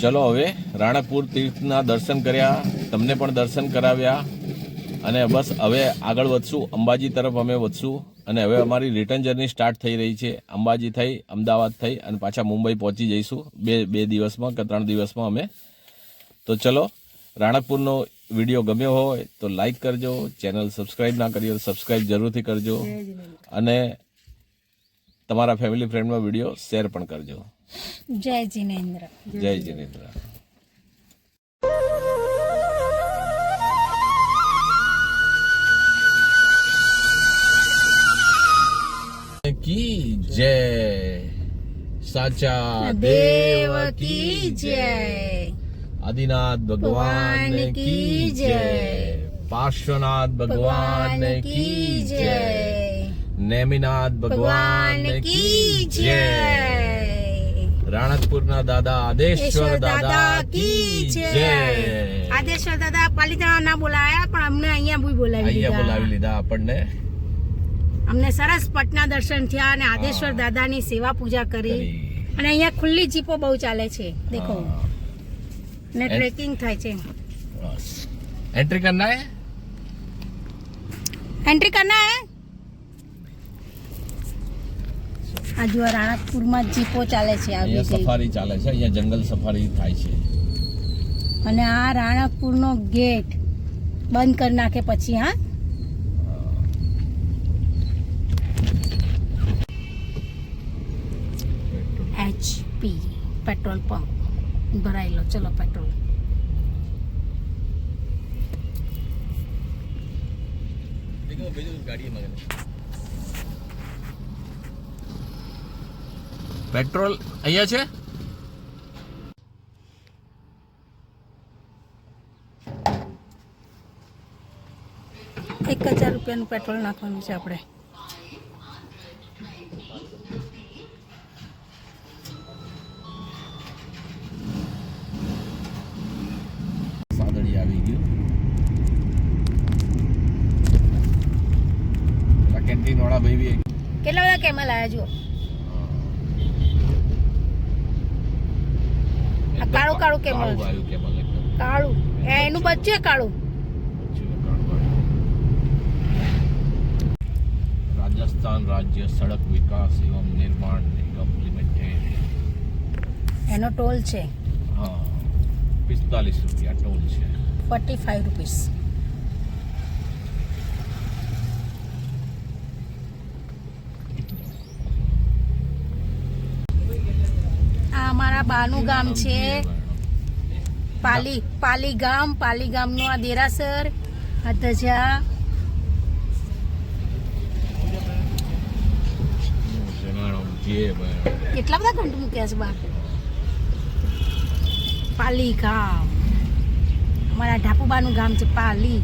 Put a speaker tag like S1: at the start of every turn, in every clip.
S1: ચલો હવે રાણકપુર તીર્થના દર્શન કર્યા તમને પણ દર્શન કરાવ્યા. અને બસ હવે આગળ વધશું અંબાજી તરફ અમે વધશું. અને હવે અમારી રિટર્ન જર્ની સ્ટાર્ટ થઈ રહી છે. અંબાજી થઈ અમદાવાદ થઈ અને પાછા મુંબઈ પહોંચી જઈશું. બે બે દિવસમાં કે ત્રણ દિવસમાં અમે. તો ચલો રાણકપુરનો વીડિયો ગમ્યો હોય તો લાઈક કરજો ચેનલ સબસ્ક્રાઈબ ના કરી હોય તો સબસ્ક્રાઈબ જરૂરથી કરજો. અને તમારા ફેમિલી ફ્રેન્ડમાં વીડિયો શેર પણ કરજો.
S2: જય જિનેન્દ્ર
S1: જય જિનેન્દ્ર કી જય સાચા દેવ કી જય આદિનાથ ભગવાન કી જય પાર્શ્વનાથ ભગવાન કી જય નેમિનાથ ભગવાન કી જય રાણકપુરના દાદા આદેશ્વર દાદા કી જય.
S2: આદેશ્વર દાદા પાલિતાણા ના બોલાયા પણ અમને અહીંયા ભૂઈ બોલાવી
S1: અહીંયા બોલાવી લીધા આપણને.
S2: અમને સરસ પટના દર્શન થયા અને આદેશ્વર દાદાની સેવા પૂજા કરી. અને અહીંયા ખુલ્લી જીપો બહુ ચાલે છે દેખો. ને ટ્રેકિંગ થાય છે.
S1: એન્ટ્રી કરના હે?
S2: એન્ટ્રી કરના હે? આ જો રાણકપુરમાં જીપો ચાલે છે આવી
S1: સફારી ચાલે છે અહીંયા જંગલ સફારી થાય છે.
S2: અને આ રાણકપુરનો ગેટ બંધ કરી નાખે પછી હા? એચપી પેટ્રોલ પંપ ભરાઈ લો ચલો પેટ્રોલ
S1: પેટ્રોલ અહીંયા છે?
S2: એક હજાર રૂપિયાનું પેટ્રોલ નાખવાનું છે આપણે.
S1: સાદડી આવી ગયું. કેન્ટીન વાળા ભાઈ
S2: કેટલા બધા કેમલ આવ્યા જુઓ? આ કાળું કાળું કેમલ
S1: કાળું
S2: એનું બચ્ચે કાળું.
S1: રાજસ્થાન રાજ્ય સડક વિકાસ એવમ નિર્માણ નિગમ લિમિટેડ.
S2: એનો ટોલ છે.
S1: હા પિસ્તાલીસ રૂપિયા ટોલ છે.
S2: ફોર્ટી ફાઈવ રૂપીસ આ અમારા બાનું ગામ છે. પાલી પાલી ગામ પાલી ગામનું આ દેરાસર ધજા. કેટલા બધા ઘંટ મૂક્યા છે બહાર પાલી ગામ અમારા ઢાપુબાનું ગામ છે પાલી.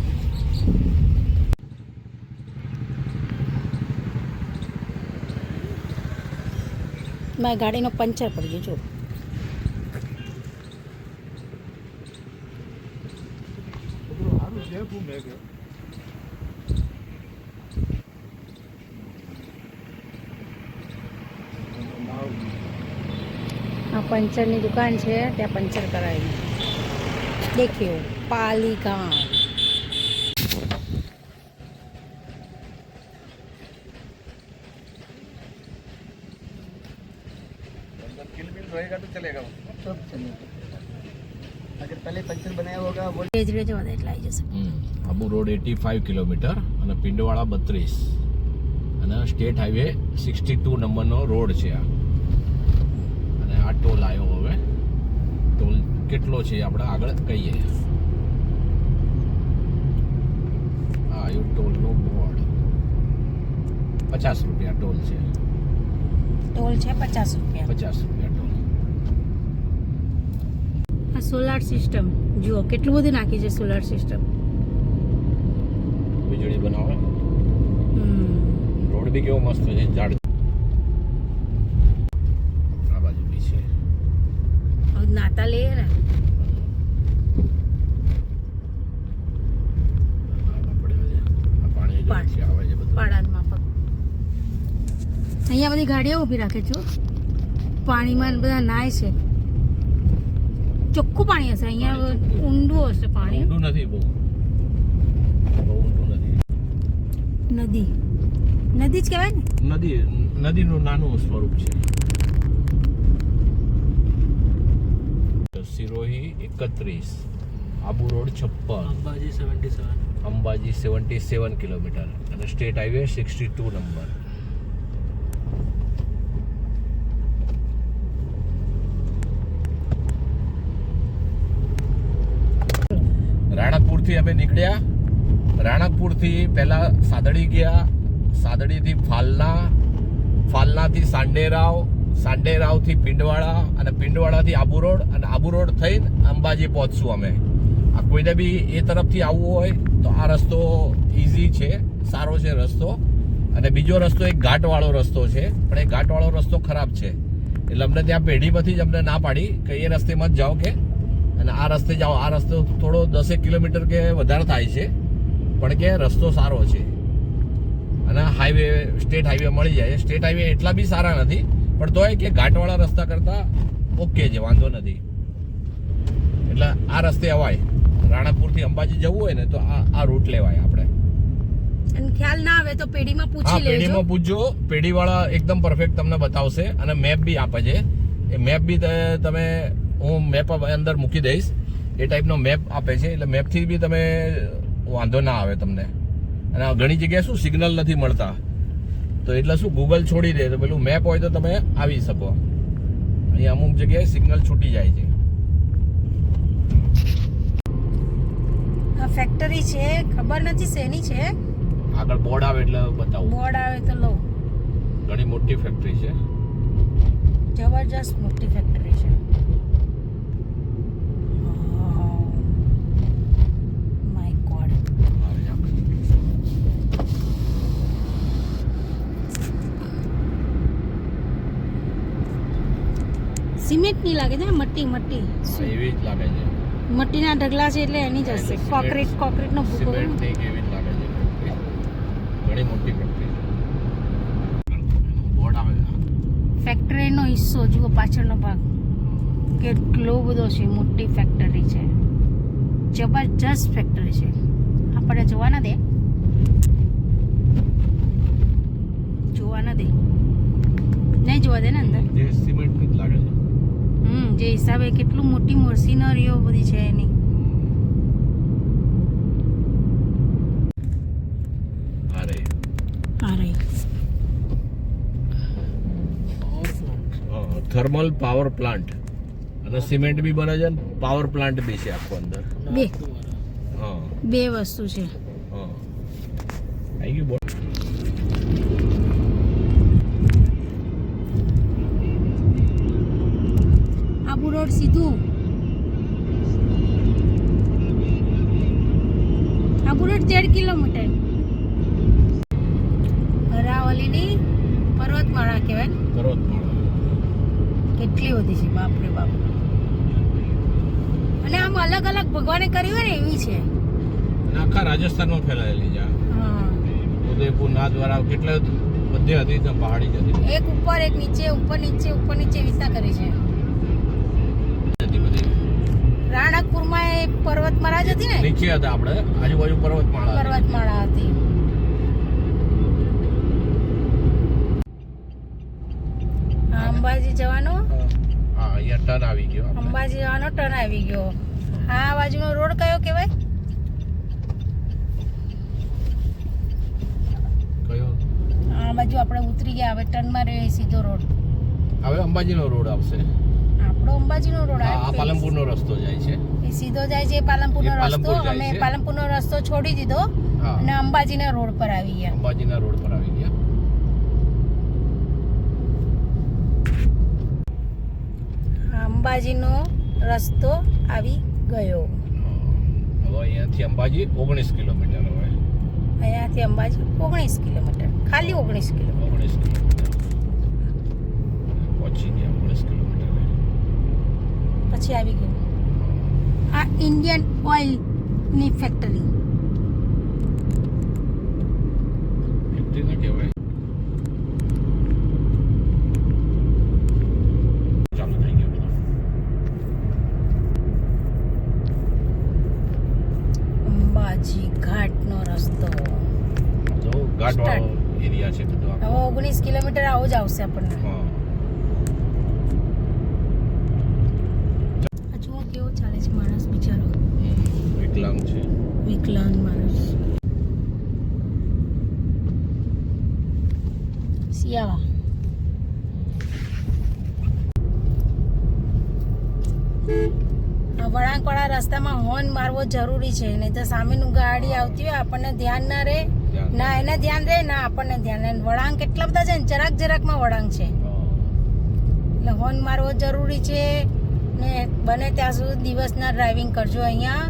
S2: મારી ગાડીનો પંચર પડી ગયો જો આ પંચરની દુકાન છે ત્યાં પંચર કરાવી દેખ્યું પાલી ગામ ધીરે ધીરે જવા એટલે આવી જશે.
S1: Abu road eighty five kilometre અને પિંડવાળા બત્રીસ. અને સ્ટેટ હાઈવે સિક્સટી ટુ નંબરનો રોડ છે આ. અને આ ટોલ આવ્યો હવે. ટોલ કેટલો છે આપણે આગળ કહીએ. આ આવ્યું ટોલનું બોર્ડ. પચાસ રૂપિયા ટોલ છે.
S2: ટોલ છે પચાસ રૂપિયા.
S1: પચાસ રૂપિયા ટોલ
S2: આ સોલાર સિસ્ટમ જુઓ કેટલું બધું નાખી છે સોલાર સિસ્ટમ
S1: વીજળી બનાવે. રોડ બી કેવો મસ્ત છે ઝાડ. આ બાજુ બી છે.
S2: નાતા લે ને. અહીંયા બધી ગાડીઓ ઊભી રાખે છો પાણીમાં બધા નાય છે. ચોખ્ખું પાણી હશે. અહીંયા ઊંડું હશે પાણી.
S1: ઊંડું નથી બહુ. બહુ ઊંડું નથી.
S2: નદી. નદી જ કહેવાય ને?
S1: નદી નદીનું નાનું સ્વરૂપ છે. સિરોહી એકત્રીસ આબુ રોડ છપ્પન.
S3: Ambaji seventy seven
S1: Ambaji seventy seven kilometre. અને state highway sixty two number રાણકપુરથી અમે નીકળ્યા. રાણકપુરથી પહેલાં સાદડી ગયા. સાદડીથી ફાલના, ફાલનાથી સાંડેરાવ, સાંડેરાવથી પિંડવાળા અને પિંડવાળાથી આબુ રોડ અને આબુ રોડ થઈને અંબાજી પહોંચશું અમે. આ કોઈને બી એ તરફથી આવવું હોય તો આ રસ્તો ઇઝી છે, સારો છે રસ્તો. અને બીજો રસ્તો એક ઘાટવાળો રસ્તો છે, પણ એ ઘાટવાળો રસ્તો ખરાબ છે. એટલે અમને ત્યાં પેઢીમાંથી જ અમને ના પાડી કે એ રસ્તેમાં જ જાઓ કે અને આ રસ્તે જાઓ આ રસ્તો થોડો દસેક કિલોમીટર કે વધારે થાય છે પણ કે રસ્તો સારો છે. અને હાઈવે સ્ટેટ હાઈવે મળી જાય. સ્ટેટ હાઈવે એટલા બી સારા નથી પણ તોય કે ઘાટવાળા રસ્તા કરતા ઓકે છે વાંધો નથી. એટલે આ રસ્તે અવાય. રાણાપુરથી અંબાજી જવું હોય ને તો આ આ રૂટ લેવાય આપણે.
S2: અને ખ્યાલ ના આવે તો પેઢીમાં પૂછી લેજો.
S1: પેઢીમાં પૂછજો. પેઢીવાળા એકદમ પરફેક્ટ તમને બતાવશે અને મેપ બી આપે છે. એ મેપ બી તમે હું મેપ અંદર મૂકી દઈશ. એ ટાઈપનો મેપ આપે છે. એટલે મેપથી બી તમે વાંધો ના આવે તમને. અને આ ઘણી જગ્યાએ શું સિગ્નલ નથી મળતા. તો એટલે શું ગૂગલ છોડી દે. તો પેલું મેપ હોય તો તમે આવી શકો. અહીંયા અમુક જગ્યાએ સિગ્નલ છૂટી જાય છે.
S2: ફેક્ટરી છે. ખબર નથી શેની છે.
S1: આગળ બોર્ડ આવે એટલે બતાવું.
S2: બોર્ડ આવે તો લો
S1: ઘણી મોટી ફેક્ટરી છે.
S2: જબરજસ્ત મોટી ફેક્ટરી છે માય ગોડ સિમેન્ટની લાગે છે ને મટ્ટી મટ્ટી.
S1: એવી જ લાગે છે.
S2: મટ્ટીના ઢગલા છે એટલે એની જ હશે. કોન્ક્રીટ કોન્ક્રીટ નો ભૂકો.
S1: સિમેન્ટની કેવી જ લાગે છે. ઘણી મોટી ફેક્ટરી બોર્ડ આવે
S2: ફેક્ટરીનો હિસ્સો જુઓ પાછળનો ભાગ. કેટલો બધો છે મોટી ફેક્ટરી છે. જબરજસ્ત ફેક્ટરી છે. આપણે જોવા ના દે. જોવા ના દે. નહીં જોવા દે ને અંદર?
S1: જે સિમેન્ટની જ લાગે છે
S2: હમ જે હિસાબે કેટલું મોટી મશીનરીઓ બધી છે એની.
S1: અરે.
S2: અરે.
S1: થર્મલ પાવર પ્લાન્ટ અને સિમેન્ટ બી બને છે ને? પાવર પ્લાન્ટ બી છે આખો અંદર.
S2: બે.
S1: હા.
S2: બે વસ્તુ છે.
S1: હા. આવી ગયું બોર્ડ
S2: આ બુલેટ તેર કિલોમીટર. અરાવલીની પર્વતમાળા કહેવાય
S1: પર્વતમાળા.
S2: કેટલી બધી છે બાપ રે બાપ. અને આમ અલગ અલગ ભગવાને કર્યું હોય ને એવી છે.
S1: આખા રાજસ્થાનમાં ફેલાયેલી છે
S2: હા.
S1: ઉદયપુર નાથ દ્વારા કેટલે બધે હતી પહાડી હતી.
S2: એક ઉપર એક નીચે ઉપર નીચે ઉપર નીચે વિસ્તાર કરે છે. રાણકપુરમાં એક પર્વતમાળા જ હતી ને?
S1: નીચે હતા આપણે. આજુબાજુ પર્વતમાળા.
S2: પર્વતમાળા હતી. અંબાજી જવાનો?
S1: હા. અહીંયા ટર્ન આવી ગયો
S2: અંબાજી જવાનો ટર્ન આવી ગયો. આ બાજુનો રોડ કયો કહેવાય?
S1: કયો?
S2: આ બાજુ આપણે ઉતરી ગયા હવે ટર્નમાં રહ્યો એ સીધો રોડ.
S1: હવે અંબાજીનો રોડ આવશે.
S2: આપણો અંબાજીનો રોડ
S1: આ પાલનપુરનો રસ્તો જાય છે.
S2: એ સીધો જાય છે પાલનપુરનો રસ્તો અમે. પાલનપુરનો રસ્તો છોડી દીધો અને અંબાજીના રોડ પર આવી ગયા.
S1: અંબાજીના રોડ પર આવી ગયા.
S2: અંબાજીનો રસ્તો આવી ગયો.
S1: હવે અહીંયાથી અંબાજી ઓગણીસ કિલોમીટર હવે
S2: અહીંયાથી અંબાજી ઓગણીસ કિલોમીટર ખાલી ઓગણીસ કિલોમીટર.
S1: ઓગણીસ કિલોમીટર. પહોંચી ગયા ઓગણીસ કિલોમીટર.
S2: પછી આવી ગયું. આ ઇન્ડિયન ઓઇલની ફેક્ટરી અંબાજી રસ્તો. ઓગણીસ કિલોમીટર આવો જ આવશે આપણને. કેવો ચાલે છે માણસ બિચારો.
S1: વિકલાંગ છે.
S2: વિકલાંગ માણસ. શિયાળા. વળાંકવાળા રસ્તામાં હોર્ન મારવો જરૂરી છે. નહીં તો સામેનું ગાડી આવતી હોય આપણને ધ્યાન ના રહે. ના એને ધ્યાન રહે ના આપણને ધ્યાન રહે. વળાંક કેટલા બધા છે ને જરાક જરાકમાં વળાંક છે. એટલે હોર્ન મારવો જરૂરી છે. ને બને ત્યાં સુધી દિવસના ડ્રાઇવિંગ કરજો અહીંયા.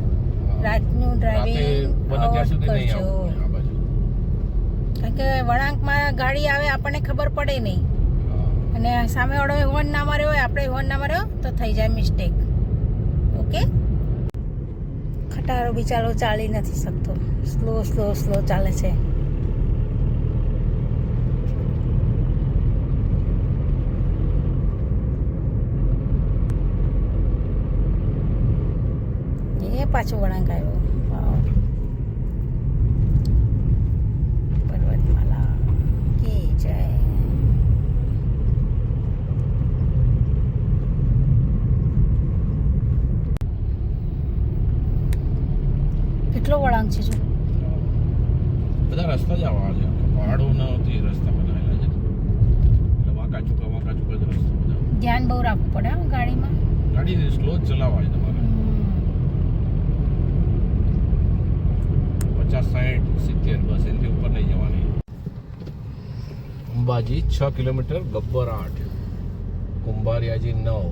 S2: રાતનું ડ્રાઇવિંગ કરજો. કારણ કે વળાંકમાં ગાડી આવે આપણને ખબર પડે નહીં. અને સામે વાળો હોર્ન ના માર્યો હોય આપણે હોર્ન ના માર્યો તો થઈ જાય મિસ્ટેક ઓકે? ખટારો બિચારો ચાલી નથી શકતો. સ્લો સ્લો સ્લો ચાલે છે એ પાછો વળાંક આવ્યો. પર્વતમાલા. કે જય. કેટલો વળાંક છે જો
S1: બધા રસ્તા જ આવા છે પહાડો નથી રસ્તા બનાવેલા છે એટલે વાંકા ચૂકા વાંકા ચૂકા જ રસ્તા બધા
S2: ધ્યાન બહુ રાખવું પડે હો ગાડીમાં
S1: ગાડી સ્લો જ ચલાવવા છે તમારે પચાસ સાઠ સિત્તેર બસ એનાથી ઉપર નહીં જવાની અંબાજી છ કિલોમીટર ગબ્બર આઠ કુંભારિયાજી નવ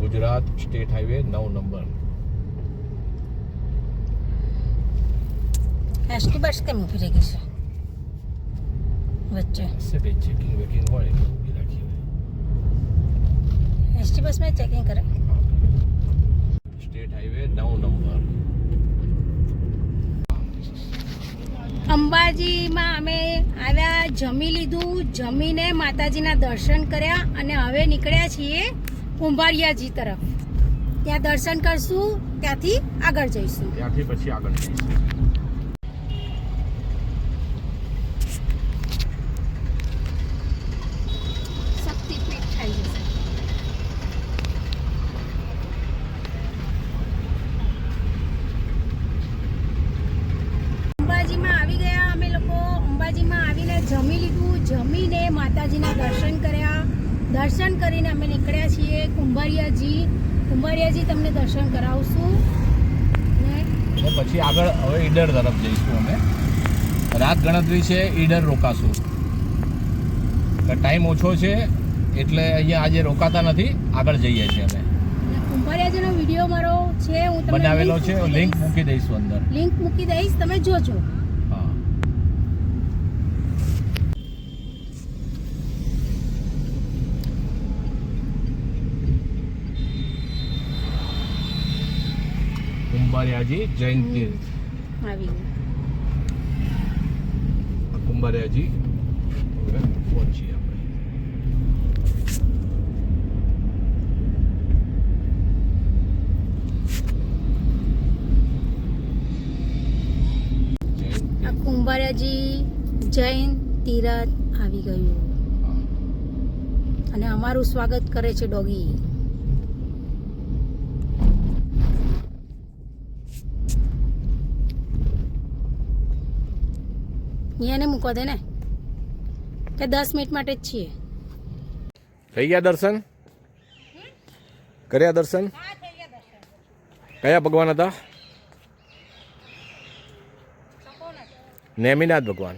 S1: ગુજરાત સ્ટેટ હાઈવે નવ નંબર
S2: એસટી બસ કેમ ઊભી રહી ગઈ છે વચ્ચે
S1: હશે કંઈ ચેકિંગ વેકિંગ હોય એટલે ઊભી રાખી હોય.
S2: એસટી બસમાં ચેકિંગ કરે
S1: સ્ટેટ હાઈવે નવ નંબર
S2: અંબાજીમાં અમે આવ્યા, જમી લીધું, જમીને માતાજીના દર્શન કર્યા અને હવે નીકળ્યા છીએ કુંભારિયાજી તરફ. ત્યાં દર્શન કરશું, ત્યાંથી આગળ જઈશું.
S1: ત્યાંથી પછી આગળ જઈશું
S2: શક્તિપીઠ થઈ જશે અંબાજીમાં આવી ગયા અમે લોકો અંબાજીમાં આવીને જમી લીધું જમીને માતાજીના દર્શન કર્યા દર્શન કરીને અમે નીકળ્યા છીએ કુંભારિયાજી કુંભારિયાજી તમને દર્શન કરાવશું ને
S1: અને પછી આગળ હવે ઈડર તરફ જઈશું અમે. રાત ગણતરી છે ઈડર રોકાશું. ટાઈમ ઓછો છે એટલે અહીંયા આજે રોકાતા નથી આગળ જઈએ છીએ અમે.
S2: કુંભારિયાજીનો વીડિયો મારો છે હું તમને
S1: બનાવેલો છે લિંક મૂકી દઈશું અંદર.
S2: લિંક મૂકી દઈશ તમે જોજો.
S1: હા. કુંભારિયાજી જૈન તીર્થ
S2: આવી ગયું.
S1: કુંભારિયાજી હવે પહોંચીએ
S2: કુંભારિયાજી જૈન તીરથ આવી ગયું. અને અમારું સ્વાગત કરે છે ડોગી. અહીંયાને મૂકવા દે ને. કે દસ મિનિટ માટે જ છીએ.
S1: થઈ ગયા દર્શન? કર્યા દર્શન? કયા ભગવાન હતા? નેમિનાથ ભગવાન.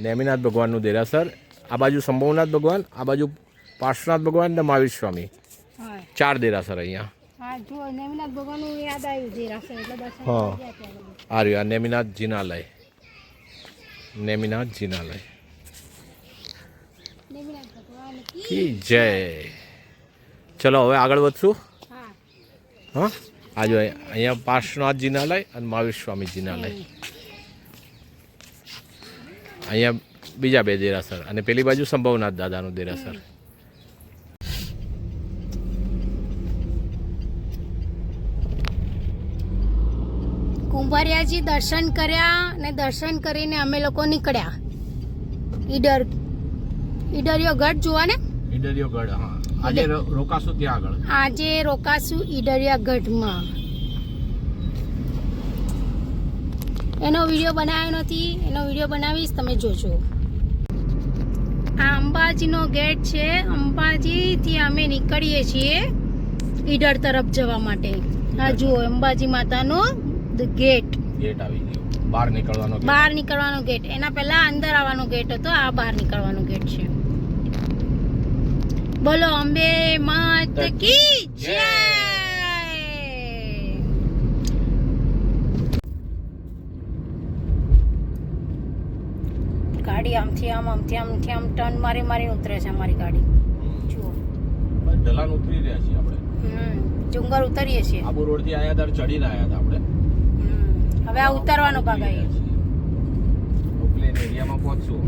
S1: નેમિનાથ ભગવાનનું દેરાસર આ બાજુ સંભવનાથ ભગવાન આ બાજુ પાર્શ્વનાથ ભગવાન ને મહાવીર સ્વામી ચાર દેરાસર અહીંયા.
S2: હા.
S1: આ રહ્યું આ નેમિનાથ જિનાલય.
S2: કી
S1: જય. ચલો હવે આગળ વધશું.
S2: હા.
S1: હા? આ જો અહીંયા પાર્શ્વનાથ જિનાલય અને મહાવીર સ્વામી જિનાલય. અહીંયા બીજા બે દેરાસર અને પેલી બાજુ સંભવનાથ દાદાનું દેરાસર.
S2: કુંભારિયાજી દર્શન કર્યા ને દર્શન કરીને અમે લોકો નીકળ્યા. ઈડર ઈડરિયો ગઢ જોવા ને?
S1: ઈડરિયો ગઢ હા. આજે રોકાશું ત્યાં આગળ?
S2: આજે રોકાશું ઈડરિયા ગઢમાં. એનો વીડિયો બનાવ્યો નથી એનો વીડિયો બનાવીશ તમે જોજો. આ અંબાજીનો ગેટ છે અંબાજીથી અમે નીકળીએ છીએ ઈડર તરફ જવા માટે. આ જુઓ અંબાજી માતાનો ગેટ
S1: ગેટ આવી ગયો. બહાર નીકળવાનો.
S2: બહાર નીકળવાનો ગેટ એના પહેલા અંદર આવવાનો ગેટ હતો આ બહાર નીકળવાનો ગેટ છે. બોલો અંબે માત કી જય! ગાડી આમથી આમ આમથી આમથી આમ ટર્ન મારી મારી ઉતરે છે અમારી ગાડી. જુઓ.
S1: ઢલાન ઉતરી રહ્યા છીએ આપણે.
S2: હમ ડુંગર ઉતરીએ છીએ.
S1: આબુ રોડથી આયા ત્યારે ચડીને આયા હતા આપણે.
S2: હવે આ ઉતારવાનો ભાગ આવી
S1: પ્લેન એરિયામાં પહોંચશું.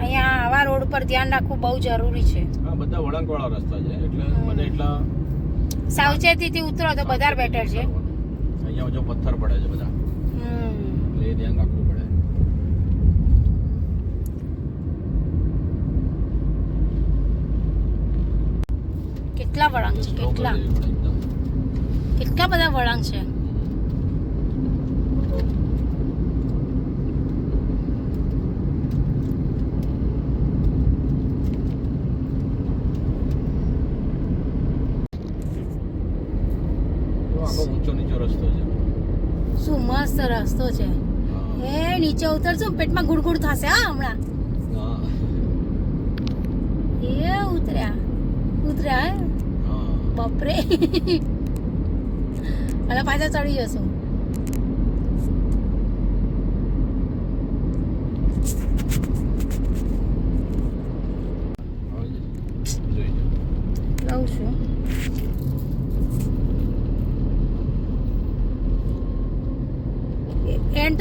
S2: અહીંયા આવા રોડ પર ધ્યાન રાખવું બહુ જરૂરી છે.
S1: હા બધા વળાંકવાળા રસ્તા છે એટલે મને એટલા
S2: સાવચેતીથી ઉતરો તો વધારે બેટર છે.
S1: અહીંયા જો પથ્થર પડે છે બધા. એટલે એ ધ્યાન રાખવું પડે.
S2: કેટલા વળાંક છે? કેટલા
S1: કરી દેવી પડે એકદમ.
S2: કેટલા બધા વળાંક છે. શું મસ્ત રસ્તો છે. એ નીચે ઉતરશું પેટમાં ગુડગુડ થશે હા હમણાં. એ ઉતર્યા. ઉતર્યા? હા. બાપરે. અને પાછા ચડી જશું
S1: આવી જશે. જોઈ લો.
S2: લઉં છું એન્ડ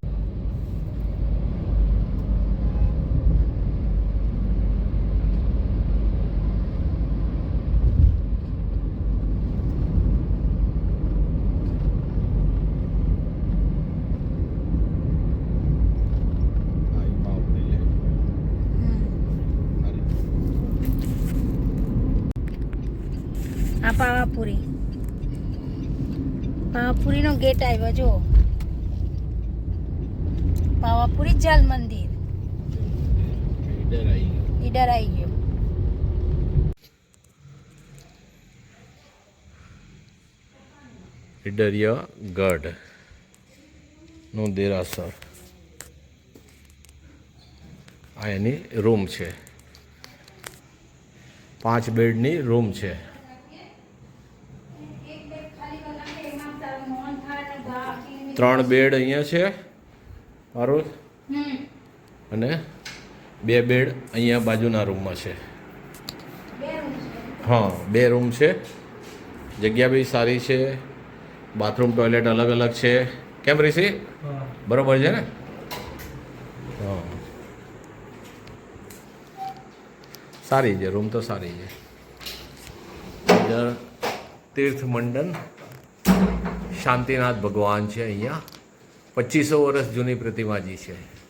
S1: હા, એ પાવ ઉતરી જાય. આ રીતે.
S2: આ પાવાપુરી પાવાપુરીનો ગેટ આવ્યો, જો. પાવાપુરી જલ મંદિર.
S1: ઈડર આવી ગયો. ઈડરિયા ગઢ. નું દેરાસર. આ એની રૂમ છે. પાંચ બેડની રૂમ છે. ત્રણ બેડ અહીંયા છે. મારું? અને બે બેડ અહીંયા બાજુના રૂમમાં છે.
S2: બે room છે.
S1: હા બે રૂમ છે. જગ્યા બી સારી છે. બાથરૂમ ટોયલેટ અલગ અલગ છે. કેમ રીસી બરોબર છે ને? હા. સારી છે રૂમ તો સારી છે. તીર્થ મંડન શાંતિનાથ ભગવાન છે અહીંયા. પચીસો વર્ષ જૂની પ્રતિમાજી છે.